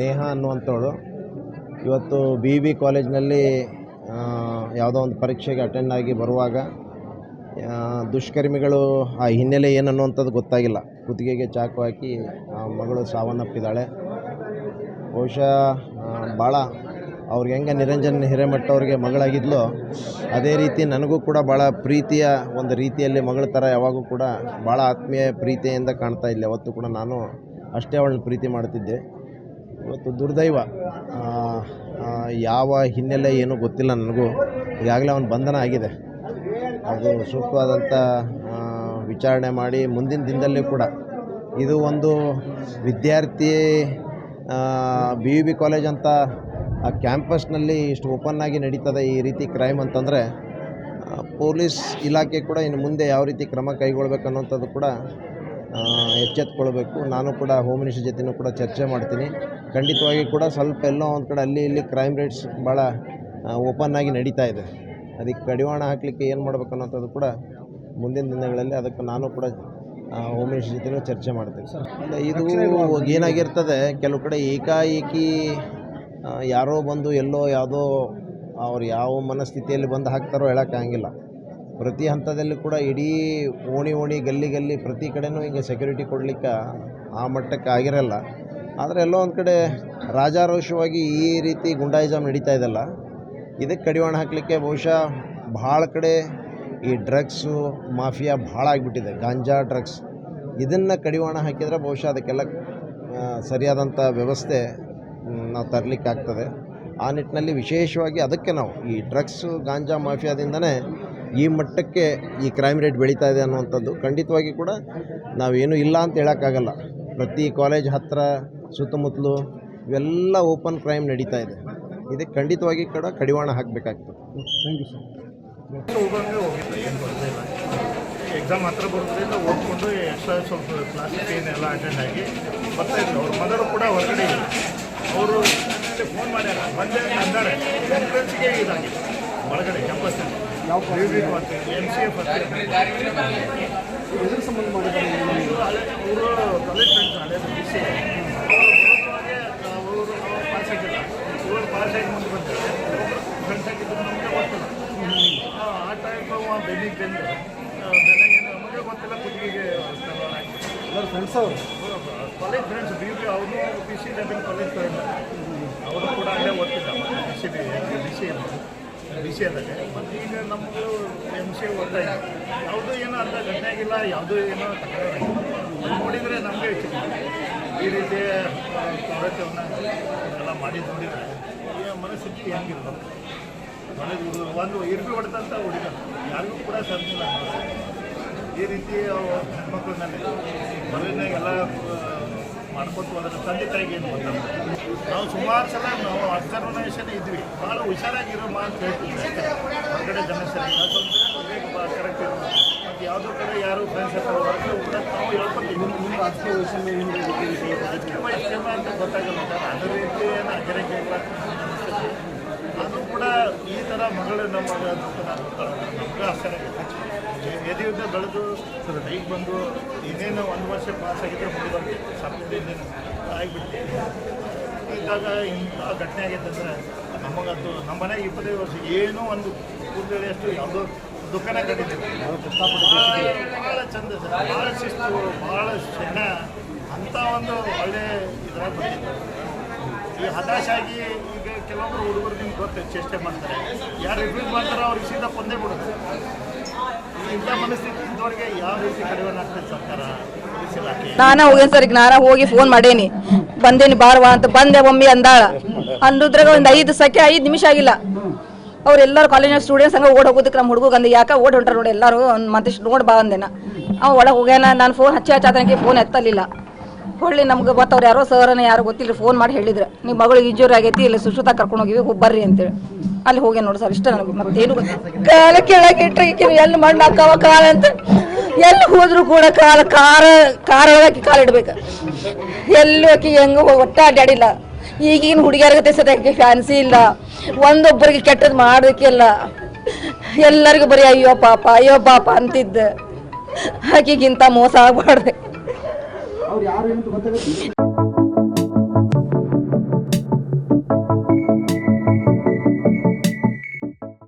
ನೇಹ ಅನ್ನುವಂಥವಳು. ಇವತ್ತು B B ಕಾಲೇಜ್ನಲ್ಲಿ ಯಾವುದೋ ಒಂದು ಪರೀಕ್ಷೆಗೆ ಅಟೆಂಡ್ ಆಗಿ ಬರುವಾಗ ದುಷ್ಕರ್ಮಿಗಳು ಆ ಹಿನ್ನೆಲೆ ಏನನ್ನುವಂಥದ್ದು ಗೊತ್ತಾಗಿಲ್ಲ. ಕುತ್ತಿಗೆಗೆ ಚಾಕು ಹಾಕಿ ಮಗಳು ಸಾವನ್ನಪ್ಪಿದ್ದಾಳೆ. ಬಹುಶಃ ಭಾಳ ಅವ್ರಿಗೆ ಹೆಂಗೆ ನಿರಂಜನ್ ಹಿರೇಮಠ ಅವ್ರಿಗೆ ಮಗಳಾಗಿದ್ಲೋ, ಅದೇ ರೀತಿ ನನಗೂ ಕೂಡ ಭಾಳ ಪ್ರೀತಿಯ ಒಂದು ರೀತಿಯಲ್ಲಿ ಮಗಳ ಥರ ಯಾವಾಗೂ ಕೂಡ ಭಾಳ ಆತ್ಮೀಯ ಪ್ರೀತಿಯಿಂದ ಕಾಣ್ತಾ ಇಲ್ಲ ಅವತ್ತು ಕೂಡ ನಾನು ಅಷ್ಟೇ ಅವಳನ್ನ ಪ್ರೀತಿ ಮಾಡ್ತಿದ್ದೆ. ಇವತ್ತು ದುರ್ದೈವ. ಯಾವ ಹಿನ್ನೆಲೆ ಏನೂ ಗೊತ್ತಿಲ್ಲ ನನಗೂ. ಈಗಾಗಲೇ ಅವನು ಬಂಧನ ಆಗಿದೆ. ಅದು ಸೂಕ್ತವಾದಂಥ ವಿಚಾರಣೆ ಮಾಡಿ ಮುಂದಿನ ದಿನದಲ್ಲಿ ಕೂಡ. ಇದು ಒಂದು ವಿದ್ಯಾರ್ಥಿ ಬಿ ಯು ಬಿ ಕಾಲೇಜ್ ಅಂತ, ಆ ಕ್ಯಾಂಪಸ್ನಲ್ಲಿ ಇಷ್ಟು ಓಪನ್ ಆಗಿ ನಡೀತದೆ ಈ ರೀತಿ ಕ್ರೈಮ್ ಅಂತಂದರೆ ಪೊಲೀಸ್ ಇಲಾಖೆ ಕೂಡ ಇನ್ನು ಮುಂದೆ ಯಾವ ರೀತಿ ಕ್ರಮ ಕೈಗೊಳ್ಬೇಕು ಅನ್ನೋಂಥದ್ದು ಕೂಡ ಎಚ್ಚೆತ್ಕೊಳ್ಬೇಕು. ನಾನು ಕೂಡ ಹೋಮ್ ಮಿನಿಸ್ಟರ್ ಜೊತೆನೂ ಕೂಡ ಚರ್ಚೆ ಮಾಡ್ತೀನಿ. ಖಂಡಿತವಾಗಿ ಕೂಡ ಸ್ವಲ್ಪ ಎಲ್ಲೋ ಒಂದು ಕಡೆ ಅಲ್ಲಿ ಇಲ್ಲಿ ಕ್ರೈಮ್ ರೇಟ್ಸ್ ಭಾಳ ಓಪನ್ ಆಗಿ ನಡೀತಾ ಇದೆ. ಅದಕ್ಕೆ ಕಡಿವಾಣ ಹಾಕಲಿಕ್ಕೆ ಏನು ಮಾಡ್ಬೇಕು ಅನ್ನೋಂಥದ್ದು ಕೂಡ ಮುಂದಿನ ದಿನಗಳಲ್ಲಿ ಅದಕ್ಕೆ ನಾನು ಕೂಡ ಹೋಮ್ ಮಿನಿಸ್ಟರ್ ಜೊತೆನೂ ಚರ್ಚೆ ಮಾಡ್ತೀನಿ. ಇದು ಏನಾಗಿರ್ತದೆ, ಕೆಲವು ಕಡೆ ಏಕಾಏಕಿ ಯಾರೋ ಬಂದು ಎಲ್ಲೋ ಯಾವುದೋ ಅವ್ರು ಯಾವ ಮನಸ್ಥಿತಿಯಲ್ಲಿ ಬಂದು ಹಾಕ್ತಾರೋ ಹೇಳೋಕ್ಕಾಗಿಲ್ಲ ಪ್ರತಿ ಹಂತದಲ್ಲೂ ಕೂಡ ಇಡೀ ಓಣಿ ಓಣಿ ಗಲ್ಲಿ ಗಲ್ಲಿ ಪ್ರತಿ ಕಡೆಯೂ ಹಿಂಗೆ ಸೆಕ್ಯೂರಿಟಿ ಕೊಡಲಿಕ್ಕೆ ಆ ಮಟ್ಟಕ್ಕೆ ಆಗಿರಲ್ಲ. ಆದರೆ ಎಲ್ಲೋ ಒಂದು ಕಡೆ ರಾಜಾರೋಷವಾಗಿ ಈ ರೀತಿ ಗುಂಡಾಯಿಸಮ್ ನಡೀತಾ ಇದೆಲ್ಲ. ಇದಕ್ಕೆ ಕಡಿವಾಣ ಹಾಕಲಿಕ್ಕೆ ಬಹುಶಃ ಭಾಳ ಕಡೆ ಈ ಡ್ರಗ್ಸು ಮಾಫಿಯಾ ಭಾಳ ಆಗಿಬಿಟ್ಟಿದೆ. ಗಾಂಜಾ ಡ್ರಗ್ಸ್ ಇದನ್ನು ಕಡಿವಾಣ ಹಾಕಿದರೆ ಬಹುಶಃ ಅದಕ್ಕೆಲ್ಲ ಸರಿಯಾದಂಥ ವ್ಯವಸ್ಥೆ ನಾವು ತರಲಿಕ್ಕಾಗ್ತದೆ. ಆ ನಿಟ್ಟಿನಲ್ಲಿ ವಿಶೇಷವಾಗಿ ಅದಕ್ಕೆ ನಾವು ಈ ಡ್ರಗ್ಸು ಗಾಂಜಾ ಮಾಫಿಯಾದಿಂದನೇ ಈ ಮಟ್ಟಕ್ಕೆ ಈ ಕ್ರೈಮ್ ರೇಟ್ ಬೆಳೀತಾ ಇದೆ ಅನ್ನುವಂಥದ್ದು ಖಂಡಿತವಾಗಿ ಕೂಡ ನಾವೇನು ಇಲ್ಲ ಅಂತ ಹೇಳೋಕ್ಕಾಗಲ್ಲ. ಪ್ರತಿ ಕಾಲೇಜ್ ಹತ್ತಿರ ಸುತ್ತಮುತ್ತಲು ಇವೆಲ್ಲ ಓಪನ್ ಕ್ರೈಮ್ ನಡೀತಾ ಇದೆ. ಇದಕ್ಕೆ ಖಂಡಿತವಾಗಿ ಕೂಡ ಕಡಿವಾಣ ಹಾಕಬೇಕಾಗ್ತದೆ. ಥ್ಯಾಂಕ್ ಯು ಸರ್ ಎಕ್ಸಾಮ್ ಹತ್ರ ಬರೋದ್ರಿಂದ ಓದ್ಕೊಂಡು ಎಕ್ಸ್ಟ್ರಾ ಸ್ವಲ್ಪ ಕ್ಲಾಸ್ ಏನೆಲ್ಲ ಅಟೆಂಡ್ ಆಗಿ ಬರ್ತಾ ಇದ್ರು ಅವ್ರ ಮದರು ಕೂಡ ಹೊರಗಡೆ ಇಲ್ಲ. ಅವರು ಫೋನ್ ಮಾಡ್ಯಾರ ಬಂದೆ ಅಂದಾರೆ. ಎಂಟ್ರೆನ್ಸ್ಗೆ ಇದಾಗಿದೆ ಒಳಗಡೆ ಕ್ಯಾಂಪಸ್ನಲ್ಲಿ ಯಾವ ಎಂ ಸಿ ಎಫ್ ಎದುರು ಸಂಬಂಧ ಮಾಡಿದ್ದಾರೆ ಅವರು ಕಾಲೇಜ್ ಫ್ರೆಂಡ್ಸ್ ಹಳೆ ಬಿ ಸಿ ಅವರು? ಪಾಸ್ ಆಗಿಲ್ಲ ಇವರು ಪಾಸ್ ಆಗಿ ಮುಂದೆ ಬರ್ತಾರೆ ಫ್ರೆಂಡ್ಸ್ ಆಗಿದ್ದು ನಮಗೆ ಗೊತ್ತಿಲ್ಲ ಆ, ಟೈಮ್ ಬೆನ್ನಿಗೆ ಬೆಂದು ಬೆನ್ನಿಗೆ ನಮಗೆ ಗೊತ್ತಿಲ್ಲ ಕುತ್ತಿಗೆಗೆ ಎಲ್ಲರೂ ಫ್ರೆಂಡ್ಸ್ ಅವರು ಕಾಲೇಜ್ ಫ್ರೆಂಡ್ಸ್ ಬಿ ಬಿ ಅವರು B C dubbing college friend ಅವರು ಕೂಡ ಅಲ್ಲೇ ಓದ್ತಿದ್ದ B C B B C ಅಲ್ಲದೆ ಮತ್ತು ಈಗ ನಮ್ಮದು ಎಂ ಸಿ ಓದ್ತಾ ಇದೆ. ಯಾವುದೂ ಏನೋ ಅಂತ ಘಟನೆ ಆಗಿಲ್ಲ, ಯಾವುದೂ ಏನೋ ತಕರಾರಾಗಿಲ್ಲ ನೋಡಿದರೆ ನಮಗೆ ಈ ರೀತಿಯ ಕೌರತ್ಯವನ್ನು ಎಲ್ಲ ಮಾಡಿ ನೋಡಿದರೆ ಮನಸ್ಥಿತಿ ಹೆಂಗಿರ್ಬೇಕು ಮನೆ ಒಂದು ಇರ್ಬಿ ಹೊಡೆದಂಥ ಹುಡುಗ ಯಾರಿಗೂ ಕೂಡ ಸರ್ದಿಲ್ಲ ಈ ರೀತಿ ಹೆಣ್ಮಕ್ಳನ್ನಲ್ಲಿ ಮನೆಯಾಗ ಎಲ್ಲ ಮಾಡ್ಕೊತ ಅದನ್ನು ತಂದೆ ತಾಯಿಗೆ ಏನು ಅಂತ ನಾವು ಸುಮಾರು ಸಲ ನಾವು ಅಬ್ಸರ್ವನೇಷನ್ ಇದ್ವಿ. ಭಾಳ ಹುಷಾರಾಗಿರೋ ಮಾತು ಹೇಳ್ತೀವಿ ಅಷ್ಟೇ. ಹೊರಗಡೆ ಜನ ಸರಿ ಕರೆಕ್ಟ್ ಇರೋ. ಮತ್ತು ಯಾವುದೋ ಕಡೆ ಯಾರು ಫ್ರೆಂಡ್ಸ್ ಹತ್ರ ಹೊರಗಡೆ ಕೂಡ ನಾವು ಹೇಳ್ಕೊಂಡು ನಿಮ್ಮ ರಾಜಕೀಯ ವಯಸ್ಸನ್ನು ಹಿಂದೆ ವೈಷಮ್ಯ ಅಂತ ಗೊತ್ತಾಗಲ್ಲ. ಅದರ ಅದೇ ರೀತಿ ಏನು ಅಜರಕ್ಕೆ ಇಲ್ಲ ಅನಿಸ್ತದೆ ಅದು ಕೂಡ ಈ ಥರ ಮಗಳು ನಮ್ಮ ನಮಗೂ ಆಶ್ಚರ್ಯ ಎದೆಯುದ್ದ ಬೆಳೆದು ಈಗ ಬಂದು ಇನ್ನೇನು ಒಂದು ವರ್ಷ ಪಾಸ್ ಆಗಿದ್ರೆ ಮುಗಿದು ಸಪ್ಲೈಡ್ ಇನ್ನೇನು ಆಗಿಬಿಟ್ಟು ಇದ್ದಾಗ ಇಂಥ ಘಟನೆ ಆಗೈತಂದ್ರೆ ನಮಗಂತೂ ನಮ್ಮ ಮನೆಗೆ ಇಪ್ಪತ್ತೈದು ವರ್ಷ ಏನೋ ಒಂದು ಕೂದಲಷ್ಟು ಯಾವುದೋ ದುಃಖನೇ ಕಟ್ಟಿದ್ದೀವಿ ಭಾಳ ಚಂದ ಸರ್. ಭಾಳ ಶಿಸ್ತು ಭಾಳ ಕ್ಷಣ ಅಂಥ ಒಂದು ಒಳ್ಳೆ ಇದರ ಈ ಹತಾಶಾಗಿ ಈಗ ಕೆಲವೊಬ್ರು ಹುಡುಗರು ನಿಮ್ಗೆ ಗೊತ್ತು, ಚೇಷ್ಟೆ ಮಾಡ್ತಾರೆ. ಯಾರು ರಿಫ್ಯೂಸ್ ಮಾಡ್ತಾರೋ ಅವ್ರಿಗೆ ಸೀದಾ ಕೊಂದೇ ಬಿಡುತ್ತೆ. ಇಂಥ ಮನಸ್ಥಿತಿ ಇದ್ದವ್ರಿಗೆ ಯಾವ ರೀತಿ ಸರ್ಕಾರ? ನಾನ ಹೋಗೇನ್ ಸರ್, ಈಗ ನಾನ ಹೋಗಿ ಫೋನ್ ಮಾಡೇನಿ. ಬಂದೇನಿ ಬಾರವಾ ಅಂತ, ಬಂದೆ ಒಮ್ಮೆ ಅಂದಾಳ. ಅಂದ್ರೆ ಒಂದು ಐದು ಸೆಕೆ, ಐದು ನಿಮಿಷ ಆಗಿಲ್ಲ. ಅವ್ರೆಲ್ಲರೂ ಕಾಲೇಜ್ ಸ್ಟೂಡೆಂಟ್ಸ್ ಹಂಗ ಓಡ್ ಹೋಗೋದಕ್ಕೆ ನಮ್ಮ ಹುಡುಗ ಅಂದ ಯಾಕೆ ಓಡ್ ಹೊಂಟಾರ ನೋಡಿ ಎಲ್ಲರೂ ಒಂದು ಮತ್ತೆ ನೋಡಿ ಬಾ ಅಂದೆನ ಅವ ಒಳಗೆ ಹೋಗ್ಯಾನ, ನಾನು ಫೋನ್ ಹಚ್ಚಿ ಹಚ್ಚಾತನಕ್ಕೆ ಫೋನ್ ಎತ್ತಲಿಲ್ಲ. ಹೊಳ್ಳಿ ನಮ್ಗೆ ಗೊತ್ತವ್ರು ಯಾರೋ ಸರನ ಯಾರು ಗೊತ್ತಿಲ್ಲ ಫೋನ್ ಮಾಡಿ ಹೇಳಿದ್ರು. ನಿಮ್ಮ ಮಗಳು ಇಂಜೂರಿ ಆಗೈತಿ, ಇಲ್ಲಿ ಸುಶ್ರುತ ಕರ್ಕೊಂಡು ಹೋಗಿವಿ, ಹೋಗಿ ಬರ್ರಿ ಅಂತೇಳಿ ಅಲ್ಲಿ ಹೋಗಿ ನೋಡಿ ಸರ್ ಇಷ್ಟ ನನಗೆ ಮತ್ತೇನು ಕಾಲ ಕೆಳಗೆ ಇಟ್ಟರೆ ಎಲ್ಲಿ ಮಣ್ಣು ಹಾಕವ ಕಾಲ ಅಂತ. ಎಲ್ಲಿ ಹೋದ್ರು ಕೂಡ ಕಾಲ, ಕಾರ ಕಾರ ಒಳಗಾಕಿ ಕಾಲು ಇಡ್ಬೇಕು. ಎಲ್ಲಿ ಆಕಿ ಹೆಂಗ ಒಟ್ಟ ಅಡ್ಡಾಡಿಲ್ಲ ಈಗಿನ ಹುಡುಗಿಯರ್ಗತೆ ಸದ್ಯಕ್ಕೆ ಫ್ಯಾನ್ಸಿ ಇಲ್ಲ. ಒಂದೊಬ್ಬರಿಗೆ ಕೆಟ್ಟದ್ದು ಮಾಡೋದಕ್ಕಿಲ್ಲ ಎಲ್ಲರಿಗೂ ಬರೀ ಅಯ್ಯೋ ಪಾಪ ಅಯ್ಯೋ ಪಾಪ ಅಂತಿದ್ದ. ಆಕಿಗಿಂತ ಮೋಸ ಆಗ್ಬಾರ್ದು. ಅವ್ರು ಯಾರು ಅಂತ ಗೊತ್ತಾಗುತ್ತೆ.